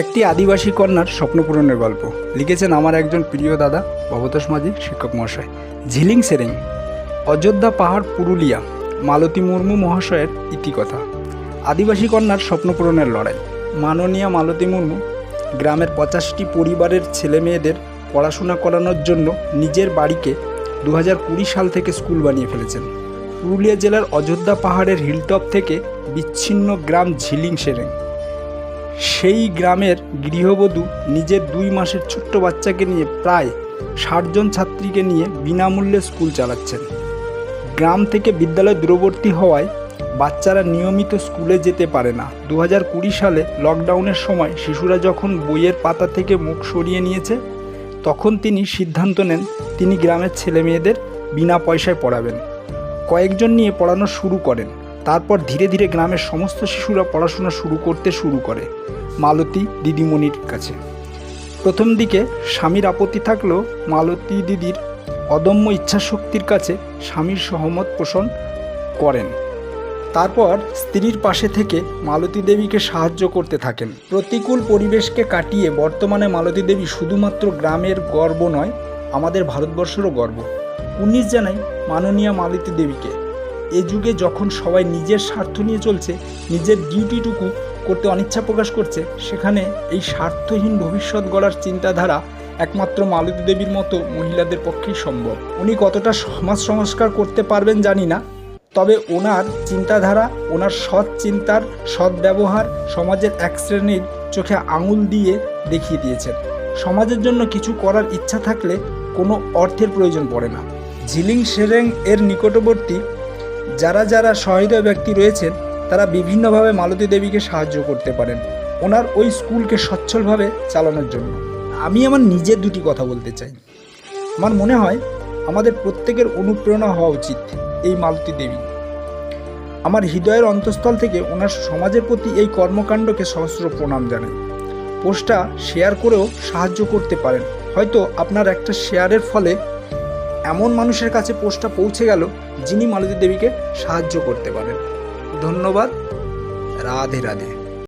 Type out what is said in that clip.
একটি আদিবাসী কন্যার স্বপ্নপূরণের গল্প। লিখেছেন আমার একজন প্রিয় দাদা, ভবতোষ মাঝি, শিক্ষক মহাশয়। ঝিলিং সেরেং, অযোধ্যা পাহাড়, পুরুলিয়া, মালতী মুর্মু মহাশয়ের ইতিকথা আদিবাসী কন্যার স্বপ্নপূরণের লড়াই। মাননীয়া মালতী মুর্মু গ্রামের পঁচাশটি পরিবারের ছেলে মেয়েদের পড়াশোনা করানোর জন্য নিজের বাড়িকে দু সাল থেকে স্কুল বানিয়ে ফেলেছেন। পুরুলিয়া জেলার অযোধ্যা পাহাড়ের হিলটপ থেকে বিচ্ছিন্ন গ্রাম ঝিলিং সেরেং। সেই গ্রামের গৃহবধূ নিজের দুই মাসের ছোট্ট বাচ্চাকে নিয়ে প্রায় ষাটজন ছাত্রীকে নিয়ে বিনামূল্যে স্কুল চালাচ্ছেন। গ্রাম থেকে বিদ্যালয় দূরবর্তী হওয়ায় বাচ্চারা নিয়মিত স্কুলে যেতে পারে না। দু সালে লকডাউনের সময় শিশুরা যখন বইয়ের পাতা থেকে মুখ সরিয়ে নিয়েছে, তখন তিনি সিদ্ধান্ত নেন তিনি গ্রামের ছেলে মেয়েদের বিনা পয়সায় পড়াবেন। কয়েকজন নিয়ে পড়ানো শুরু করেন। তারপর ধীরে ধীরে গ্রামের সমস্ত শিশুরা পড়াশোনা শুরু করতে শুরু করে, মালতী দিদিমণির কাছে। প্রথম দিকে স্বামীর আপত্তি থাকলেও মালতী দিদির অদম্য ইচ্ছাশক্তির কাছে স্বামীর সহমত পোষণ করেন। তারপর স্ত্রীর পাশে থেকে মালতী দেবীকে সাহায্য করতে থাকেন। প্রতিকূল পরিবেশকে কাটিয়ে বর্তমানে মালতী দেবী শুধুমাত্র গ্রামের গর্ব নয়, আমাদের ভারতবর্ষেরও গর্ব। উনিশ জানাই মাননীয় মালতী দেবীকে। এ যুগে যখন সবাই নিজের স্বার্থ নিয়ে চলছে, নিজের ডিউটিটুকু করতে অনিচ্ছা প্রকাশ করছে, সেখানে এই স্বার্থহীন ভবিষ্যৎ গড়ার চিন্তাধারা একমাত্র মালতী দেবীর মতো মহিলাদের পক্ষেই সম্ভব। উনি কতটা সমাজ সংস্কার করতে পারবেন জানি না, তবে ওনার চিন্তাধারা, ওনার সৎ চিন্তার, সৎ ব্যবহার সমাজের এক শ্রেণির চোখে আঙুল দিয়ে দেখিয়ে দিয়েছেন। সমাজের জন্য কিছু করার ইচ্ছা থাকলে কোনো অর্থের প্রয়োজন পড়ে না। ঝিলিং সেরেং এর নিকটবর্তী যারা যারা সহৃদয় ব্যক্তি রয়েছেন, তারা বিভিন্নভাবে মালতী দেবীকে সাহায্য করতে পারেন। ওনার ওই স্কুলকে সচ্ছলভাবে চালানোর জন্য। আমি আমার নিজের দুটি কথা বলতে চাই। আমার মনে হয়, আমাদের প্রত্যেকের অনুপ্রেরণা হওয়া উচিত এই মালতী দেবী। আমার হৃদয়ের অন্তঃস্থল থেকে ওনার সমাজের প্রতি এই কর্মকাণ্ডকে সহস্র প্রণাম জানাই। পোস্টটা শেয়ার করেও সাহায্য করতে পারেন। হয়তো আপনার একটা শেয়ারের ফলে এমন মানুষের কাছে পোস্টটা পৌঁছে গেল যিনি মালতী দেবীকে সাহায্য করতে পারেন। ধন্যবাদ। রাধে রাধে।